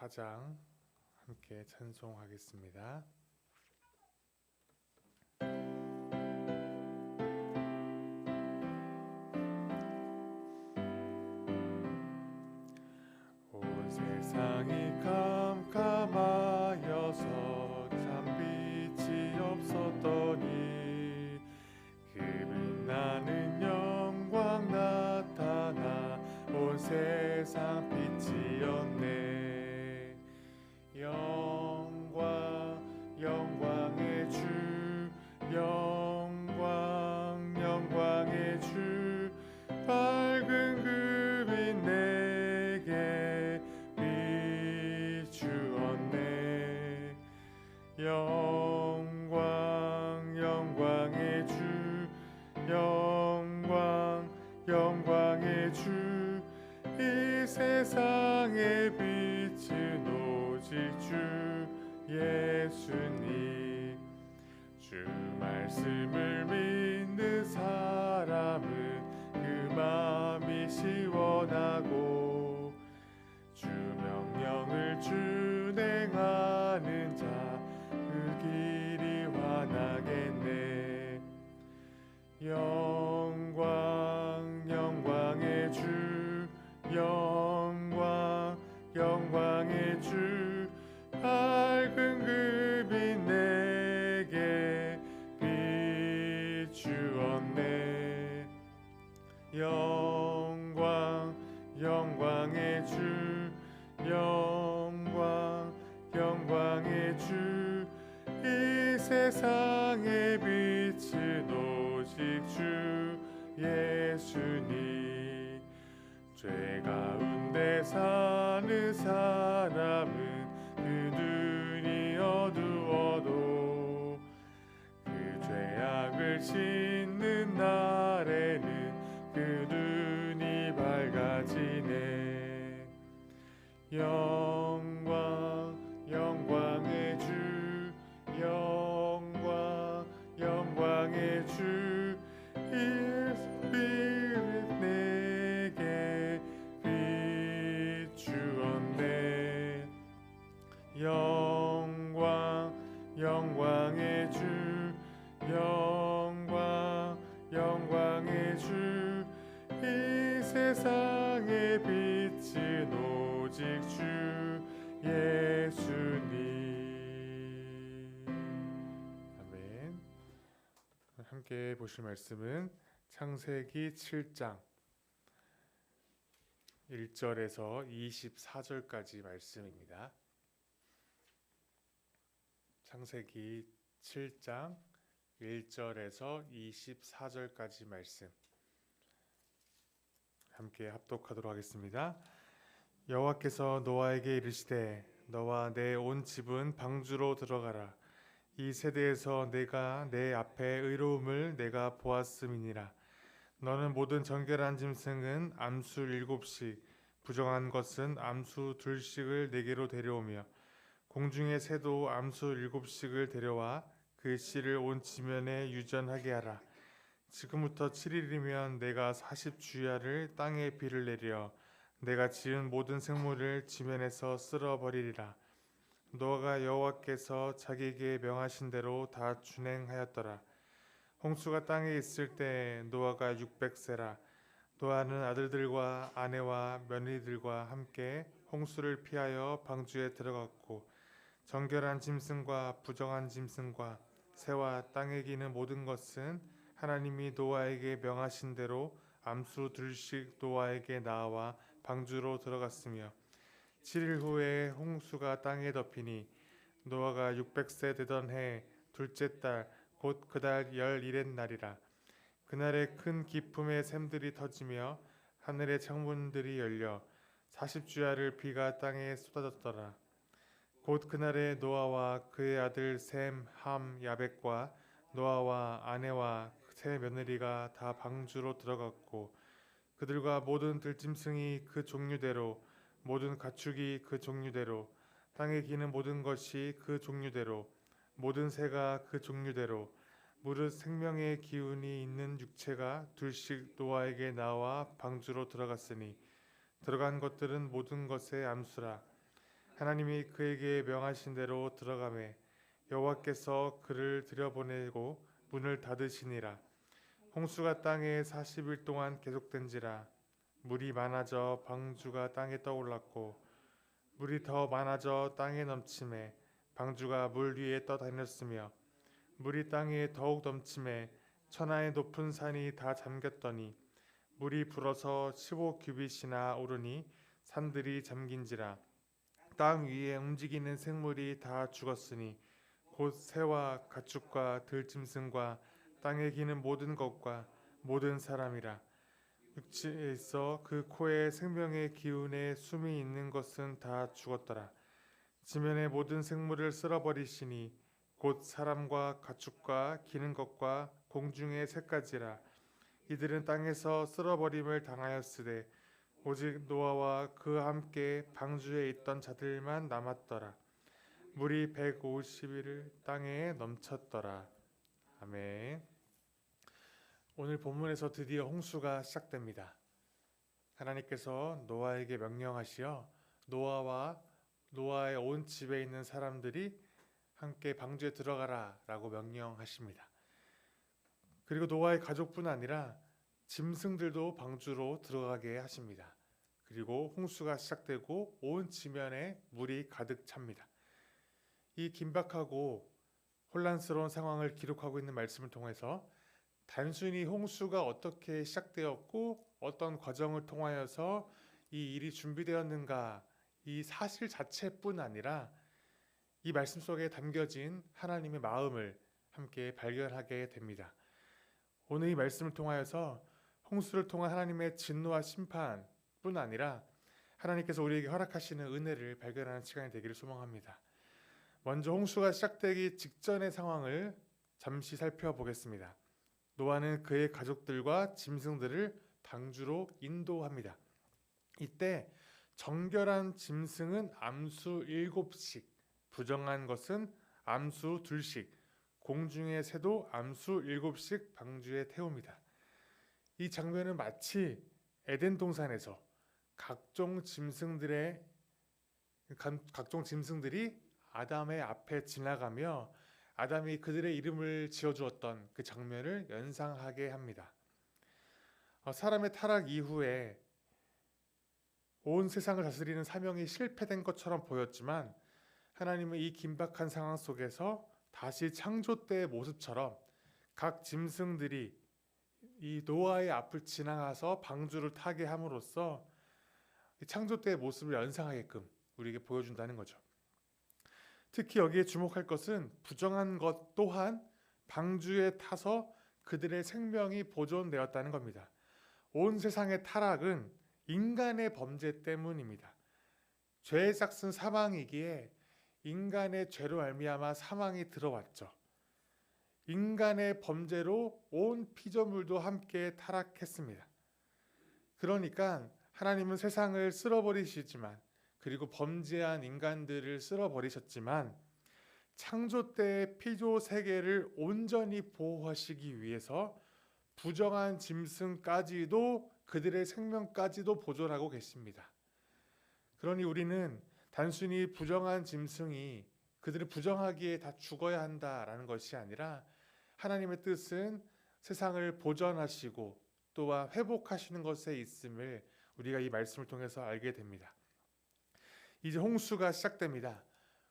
4장 함께 찬송하겠습니다. 온 세상이 캄캄하여서 참 빛이 없었더니 그 빛나는 영광 나타나 온 세상 빛이었 오직 주 예수님. 죄 가운데 사는 사람은 그 눈이 어두워도 그 죄악을 씻는 날에는 그 눈이 밝아지네. 영 보실 말씀은 창세기 7장 1절에서 24절까지 말씀입니다. 창세기 7장 1절에서 24절까지 말씀 함께 합독하도록 하겠습니다. 여호와께서 노아에게 이르시되 너와 내 온 집은 방주로 들어가라 이 세대에서 내가 내 앞에 의로움을 내가 보았음이니라. 너는 모든 정결한 짐승은 암수 일곱씩 부정한 것은 암수 둘씩을 내게로 데려오며 공중의 새도 암수 일곱씩을 데려와 그 씨를 온 지면에 유전하게 하라. 지금부터 7일이면 내가 40주야를 땅에 비를 내려 내가 지은 모든 생물을 지면에서 쓸어버리리라 노아가 여호와께서 자기에게 명하신 대로 다 준행하였더라. 홍수가 땅에 있을 때 노아가 600세라. 노아는 아들들과 아내와 며느리들과 함께 홍수를 피하여 방주에 들어갔고 정결한 짐승과 부정한 짐승과 새와 땅에 기는 모든 것은 하나님이 노아에게 명하신 대로 암수 둘씩 노아에게 나와 방주로 들어갔으며 7일 후에 홍수가 땅에 덮이니 노아가 600세 되던 해 둘째 달 곧 그달 열일의 날이라. 그날에 큰 기품의 샘들이 터지며 하늘의 창문들이 열려 40주야를 비가 땅에 쏟아졌더라. 곧 그날에 노아와 그의 아들 셈, 함, 야벳과 노아와 아내와 세 며느리가 다 방주로 들어갔고 그들과 모든 들짐승이 그 종류대로 모든 가축이 그 종류대로 땅에 기는 모든 것이 그 종류대로 모든 새가 그 종류대로 무릇 생명의 기운이 있는 육체가 둘씩 노아에게 나와 방주로 들어갔으니 들어간 것들은 모든 것의 암수라. 하나님이 그에게 명하신 대로 들어가매 여호와께서 그를 들여보내고 문을 닫으시니라. 홍수가 땅에 40일 동안 계속된지라 물이 많아져 방주가 땅에 떠올랐고 물이 더 많아져 땅에 넘침에 방주가 물 위에 떠다녔으며 물이 땅에 더욱 넘침에 천하의 높은 산이 다 잠겼더니 물이 불어서 15규빗이나 오르니 산들이 잠긴지라. 땅 위에 움직이는 생물이 다 죽었으니 곧 새와 가축과 들짐승과 땅에 기는 모든 것과 모든 사람이라 육지에 있어 그 코에 생명의 기운에 숨이 있는 것은 다 죽었더라. 지면의 모든 생물을 쓸어버리시니 곧 사람과 가축과 기는 것과 공중의 새까지라. 이들은 땅에서 쓸어버림을 당하였으되 오직 노아와 그와 함께 방주에 있던 자들만 남았더라. 물이 150일을 땅에 넘쳤더라. 아멘 오늘 본문에서 드디어 홍수가 시작됩니다 하나님께서 노아에게 명령하시어 노아와 노아의 온 집에 있는 사람들이 함께 방주에 들어가라 라고 명령하십니다. 그리고 노아의 가족뿐 아니라 짐승들도 방주로 들어가게 하십니다. 그리고 홍수가 시작되고 온 지면에 물이 가득 찹니다. 이 긴박하고 혼란스러운 상황을 기록하고 있는 말씀을 통해서 단순히 홍수가 어떻게 시작되었고 어떤 과정을 통하여서 이 일이 준비되었는가 이 사실 자체뿐 아니라 이 말씀 속에 담겨진 하나님의 마음을 함께 발견하게 됩니다. 오늘 이 말씀을 통하여서 홍수를 통한 하나님의 진노와 심판뿐 아니라 하나님께서 우리에게 허락하시는 은혜를 발견하는 시간이 되기를 소망합니다. 먼저 홍수가 시작되기 직전의 상황을 잠시 살펴보겠습니다. 노아는 그의 가족들과 짐승들을 방주로 인도합니다. 이때 정결한 짐승은 암수 일곱씩, 부정한 것은 암수 둘씩, 공중의 새도 암수 일곱씩 방주에 태웁니다. 이 장면은 마치 에덴 동산에서 각종 짐승들의 각종 짐승들이 아담의 앞에 지나가며 아담이 그들의 이름을 지어주었던 그 장면을 연상하게 합니다. 어, 사람의 타락 이후에 온 세상을 다스리는 사명이 실패된 것처럼 보였지만 하나님은 이 긴박한 상황 속에서 다시 창조 때의 모습처럼 각 짐승들이 이 노아의 앞을 지나가서 방주를 타게 함으로써 창조 때의 모습을 연상하게끔 우리에게 보여준다는 거죠. 특히 여기에 주목할 것은 부정한 것 또한 방주에 타서 그들의 생명이 보존되었다는 겁니다. 온 세상의 타락은 인간의 범죄 때문입니다. 죄의 싹슨 사망이기에 인간의 죄로 알미암아 사망이 들어왔죠. 인간의 범죄로 온 피조물도 함께 타락했습니다. 그러니까 하나님은 세상을 쓸어버리시지만 그리고 범죄한 인간들을 쓸어버리셨지만 창조 때의 피조 세계를 온전히 보호하시기 위해서 부정한 짐승까지도 그들의 생명까지도 보존하고 계십니다. 그러니 우리는 단순히 부정한 짐승이 그들을 부정하기에 다 죽어야 한다라는 것이 아니라 하나님의 뜻은 세상을 보존하시고 또한 회복하시는 것에 있음을 우리가 이 말씀을 통해서 알게 됩니다. 이제 홍수가 시작됩니다.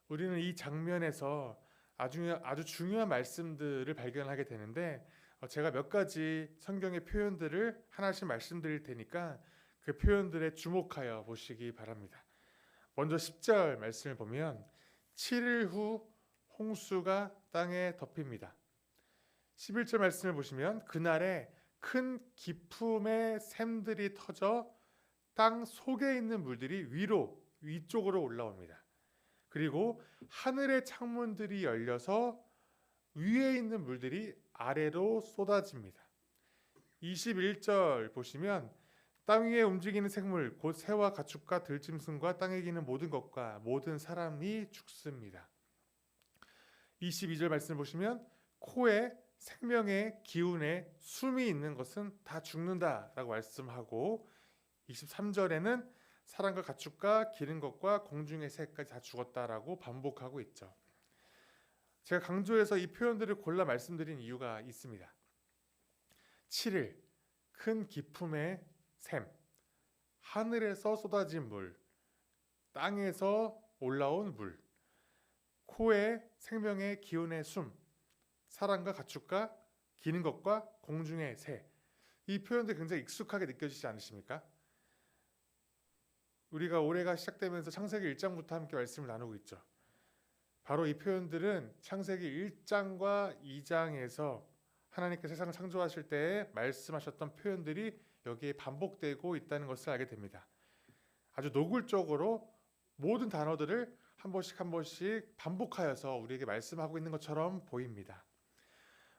우리는 이 장면에서 아주 아주 중요한 말씀들을 발견하게 되는데 어, 제가 몇 가지 성경의 표현들을 하나씩 말씀드릴 테니까 그 표현들에 주목하여 보시기 바랍니다. 먼저 10절 말씀을 보면 7일 후 홍수가 땅에 덮입니다. 11절 말씀을 보시면 그날에 큰 기품의 샘들이 터져 땅 속에 있는 물들이 위로 위쪽으로 올라옵니다. 그리고 하늘의 창문들이 열려서 위에 있는 물들이 아래로 쏟아집니다. 21절 보시면 땅 위에 움직이는 생물 곧 새와 가축과 들짐승과 땅에 기는 모든 것과 모든 사람이 죽습니다. 22절 말씀을 보시면 코에 생명의 기운에 숨이 있는 것은 다 죽는다라고 말씀하고 23절에는 사람과 가축과 기른 것과 공중의 새까지 다 죽었다라고 반복하고 있죠. 제가 강조해서 이 표현들을 골라 말씀드린 이유가 있습니다. 7일 큰 기품의 샘 하늘에서 쏟아진 물 땅에서 올라온 물 코에 생명의 기운의 숨 사람과 가축과 기는 것과 공중의 새. 이 표현들 굉장히 익숙하게 느껴지지 않으십니까? 우리가 올해가 시작되면서 창세기 1장부터 함께 말씀을 나누고 있죠. 바로 이 표현들은 창세기 1장과 2장에서 하나님께 세상을 창조하실 때 말씀하셨던 표현들이 여기에 반복되고 있다는 것을 알게 됩니다. 아주 노골적으로 모든 단어들을 한 번씩 한 번씩 반복하여서 우리에게 말씀하고 있는 것처럼 보입니다.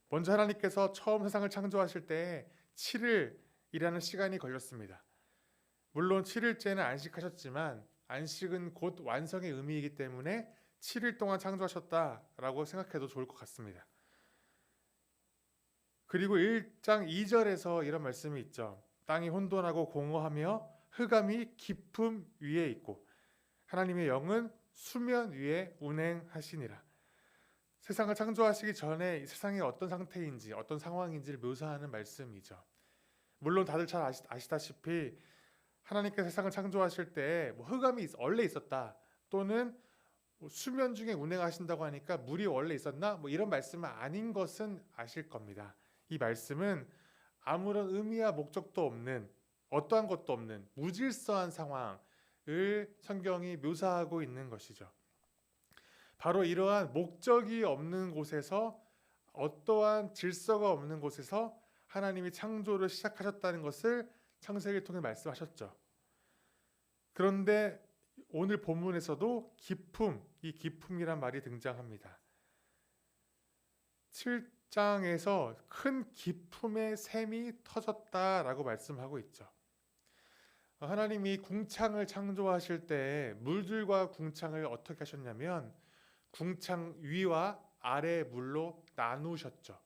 먼저 하나님께서 처음 세상을 창조하실 때 7일이라는 시간이 걸렸습니다. 물론 7일째는 안식하셨지만 안식은 곧 완성의 의미이기 때문에 7일 동안 창조하셨다라고 생각해도 좋을 것 같습니다. 그리고 1장 2절에서 이런 말씀이 있죠. 땅이 혼돈하고 공허하며 흑암이 깊음 위에 있고 하나님의 영은 수면 위에 운행하시니라. 세상을 창조하시기 전에 세상이 어떤 상태인지 어떤 상황인지를 묘사하는 말씀이죠. 물론 다들 잘 아시, 다시피 하나님께 세상을 창조하실 때 뭐 흑암이 원래 있었다 또는 뭐 수면 중에 운행하신다고 하니까 물이 원래 있었나 뭐 이런 말씀은 아닌 것은 아실 겁니다. 이 말씀은 아무런 의미와 목적도 없는 어떠한 것도 없는 무질서한 상황을 성경이 묘사하고 있는 것이죠. 바로 이러한 목적이 없는 곳에서 어떠한 질서가 없는 곳에서 하나님이 창조를 시작하셨다는 것을 창세기를 통해 말씀하셨죠. 그런데 오늘 본문에서도 기품, 이 기품이란 말이 등장합니다. 7장에서 큰 기품의 샘이 터졌다라고 말씀하고 있죠. 하나님이 궁창을 창조하실 때 물들과 궁창을 어떻게 하셨냐면 궁창 위와 아래 물로 나누셨죠.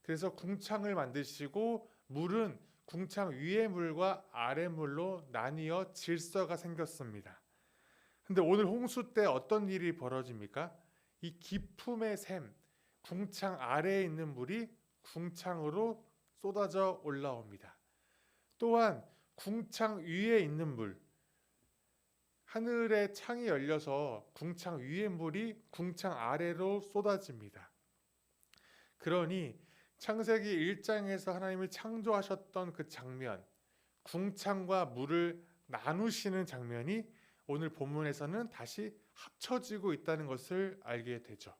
그래서 궁창을 만드시고 물은 궁창 위의 물과 아래 물로 나뉘어 질서가 생겼습니다. 근데 오늘 홍수 때 어떤 일이 벌어집니까? 이 기품의 샘, 궁창 아래에 있는 물이 궁창으로 쏟아져 올라옵니다. 또한 궁창 위에 있는 물, 하늘의 창이 열려서 궁창 위의 물이 궁창 아래로 쏟아집니다. 그러니 창세기 1장에서 하나님이 창조하셨던 그 장면, 궁창과 물을 나누시는 장면이 오늘 본문에서는 다시 합쳐지고 있다는 것을 알게 되죠.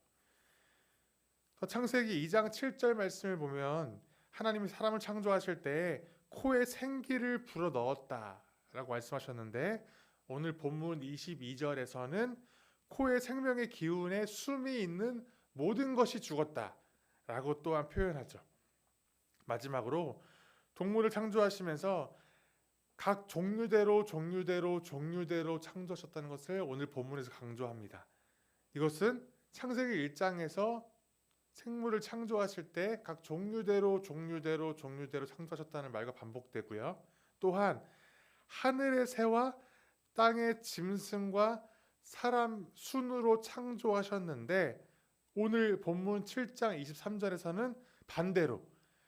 창세기 2장 7절 말씀을 보면 하나님이 사람을 창조하실 때 코에 생기를 불어 넣었다라고 말씀하셨는데 오늘 본문 22절에서는 코에 생명의 기운에 숨이 있는 모든 것이 죽었다 라고 또한 표현하죠. 마지막으로 동물을 창조하시면서 각 종류대로 종류대로 종류대로 창조하셨다는 것을 오늘 본문에서 강조합니다. 이것은 창세기 1장에서 생물을 창조하실 때 각 종류대로 종류대로 종류대로 창조하셨다는 말과 반복되고요. 또한 하늘의 새와 땅의 짐승과 사람 순으로 창조하셨는데 오늘 본문 7장 23절에서는 반대로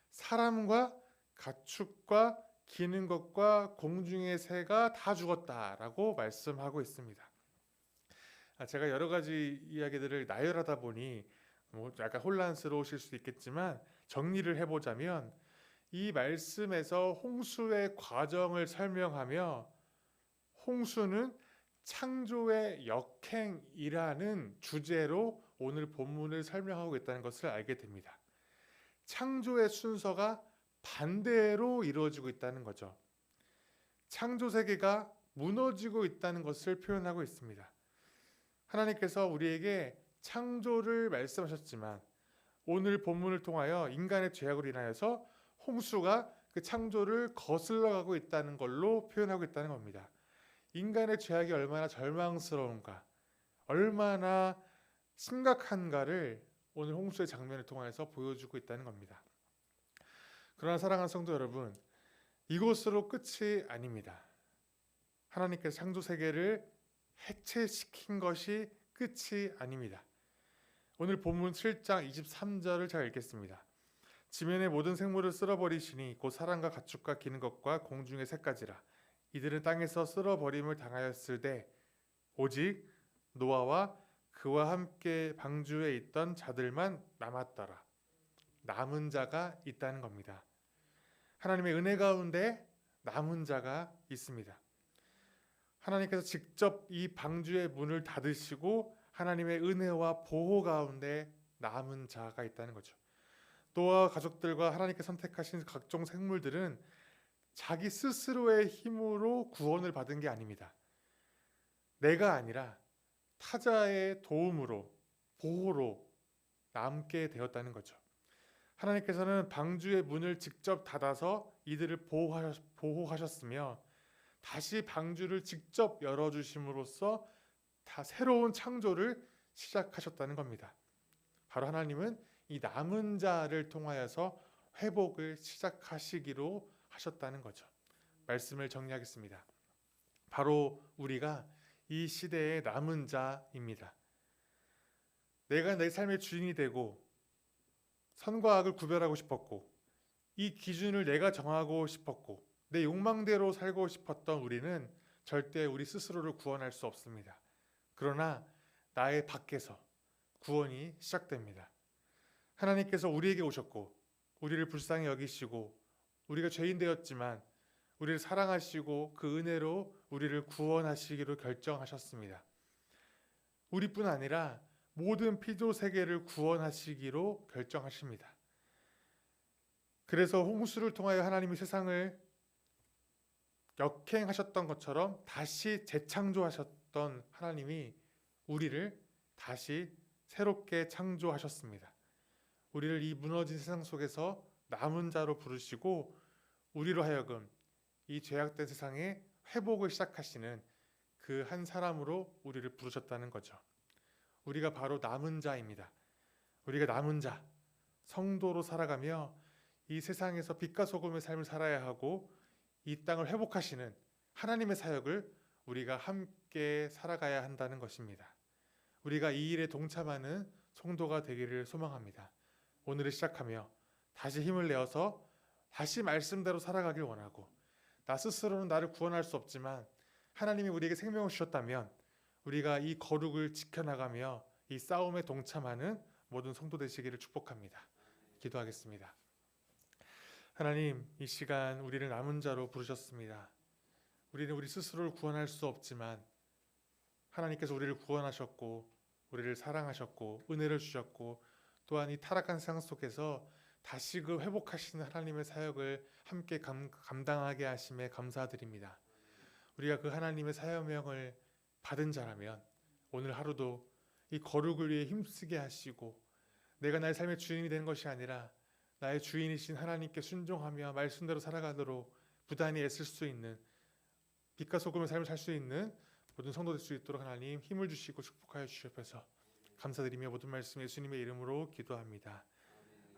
사람과 가축과 기는 것과 공중의 새가 다 죽었다라고 말씀하고 있습니다. 아, 제가 여러 가지 이야기들을 나열하다 보니 뭐 약간 혼란스러우실 수 있겠지만 정리를 해보자면 이 말씀에서 홍수의 과정을 설명하며 홍수는 창조의 역행이라는 주제로 오늘 본문을 설명하고 있다는 것을 알게 됩니다. 창조의 순서가 반대로 이루어지고 있다는 거죠. 창조 세계가 무너지고 있다는 것을 표현하고 있습니다. 하나님께서 우리에게 창조를 말씀하셨지만 오늘 본문을 통하여 인간의 죄악으로 인하여서 홍수가 그 창조를 거슬러 가고 있다는 걸로 표현하고 있다는 겁니다. 인간의 죄악이 얼마나 절망스러운가, 얼마나 심각한가를 오늘 홍수의 장면을 통해서 보여주고 있다는 겁니다. 그러나 사랑하는 성도 여러분, 이곳으로 끝이 아닙니다. 하나님께서 창조 세계를 해체시킨 것이 끝이 아닙니다. 오늘 본문 7장 23절을 제가 읽겠습니다. 지면의 모든 생물을 쓸어버리시니 곧 사람과 가축과 기는 것과 공중의 새까지라 이들은 땅에서 쓸어버림을 당하였을 때 오직 노아와 그와 함께 방주에 있던 자들만 남았더라. 남은 자가 있다는 겁니다. 하나님의 은혜 가운데 남은 자가 있습니다. 하나님께서 직접 이 방주의 문을 닫으시고 하나님의 은혜와 보호 가운데 남은 자가 있다는 거죠. 노아 가족들과 하나님께 선택하신 각종 생물들은 자기 스스로의 힘으로 구원을 받은 게 아닙니다. 내가 아니라 타자의 도움으로 보호로 남게 되었다는 거죠. 하나님께서는 방주의 문을 직접 닫아서 이들을 보호하셨으며 다시 방주를 직접 열어주심으로써 다 새로운 창조를 시작하셨다는 겁니다. 바로 하나님은 이 남은 자를 통하여서 회복을 시작하시기로 하셨다는 거죠. 말씀을 정리하겠습니다. 바로 우리가 이 시대의 남은 자입니다. 내가 내 삶의 주인이 되고 선과 악을 구별하고 싶었고 이 기준을 내가 정하고 싶었고 내 욕망대로 살고 싶었던 우리는 절대 우리 스스로를 구원할 수 없습니다. 그러나 나의 밖에서 구원이 시작됩니다. 하나님께서 우리에게 오셨고 우리를 불쌍히 여기시고 우리가 죄인 되었지만 우리를 사랑하시고 그 은혜로 우리를 구원하시기로 결정하셨습니다. 우리뿐 아니라 모든 피조 세계를 구원하시기로 결정하십니다. 그래서 홍수를 통하여 하나님이 세상을 역행하셨던 것처럼 다시 재창조하셨던 하나님이 우리를 다시 새롭게 창조하셨습니다. 우리를 이 무너진 세상 속에서 남은 자로 부르시고 우리로 하여금 이 죄악된 세상에 회복을 시작하시는 그 한 사람으로 우리를 부르셨다는 거죠. 우리가 바로 남은 자입니다. 우리가 남은 자, 성도로 살아가며 이 세상에서 빛과 소금의 삶을 살아야 하고 이 땅을 회복하시는 하나님의 사역을 우리가 함께 살아가야 한다는 것입니다. 우리가 이 일에 동참하는 성도가 되기를 소망합니다. 오늘을 시작하며 다시 힘을 내어서 다시 말씀대로 살아가길 원하고 나 스스로는 나를 구원할 수 없지만 하나님이 우리에게 생명을 주셨다면 우리가 이 거룩을 지켜나가며 이 싸움에 동참하는 모든 성도 되시기를 축복합니다. 기도하겠습니다. 하나님, 이 시간 우리를 남은 자로 부르셨습니다. 우리는 우리 스스로를 구원할 수 없지만 하나님께서 우리를 구원하셨고 우리를 사랑하셨고 은혜를 주셨고 또한 이 타락한 세상 속에서 다시금 회복하시는 하나님의 사역을 함께 감, 감당하게 하심에 감사드립니다. 우리가 그 하나님의 사명을 받은 자라면 오늘 하루도 이 거룩을 위해 힘쓰게 하시고 내가 나의 삶의 주인이 되는 것이 아니라 나의 주인이신 하나님께 순종하며 말씀대로 살아가도록 부단히 애쓸 수 있는 빛과 소금의 삶을 살 수 있는 모든 성도 될 수 있도록 하나님 힘을 주시고 축복하여 주시옵소서. 감사드리며 모든 말씀 예수님의 이름으로 기도합니다.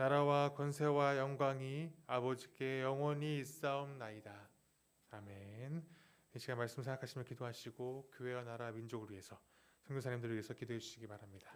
나라와 권세와 영광이 아버지께 영원히 있사옵나이다. 아멘. 이 시간 말씀 생각하시며 기도하시고 교회와 나라 민족을 위해서 선교사님들을 위해서 기도해 주시기 바랍니다.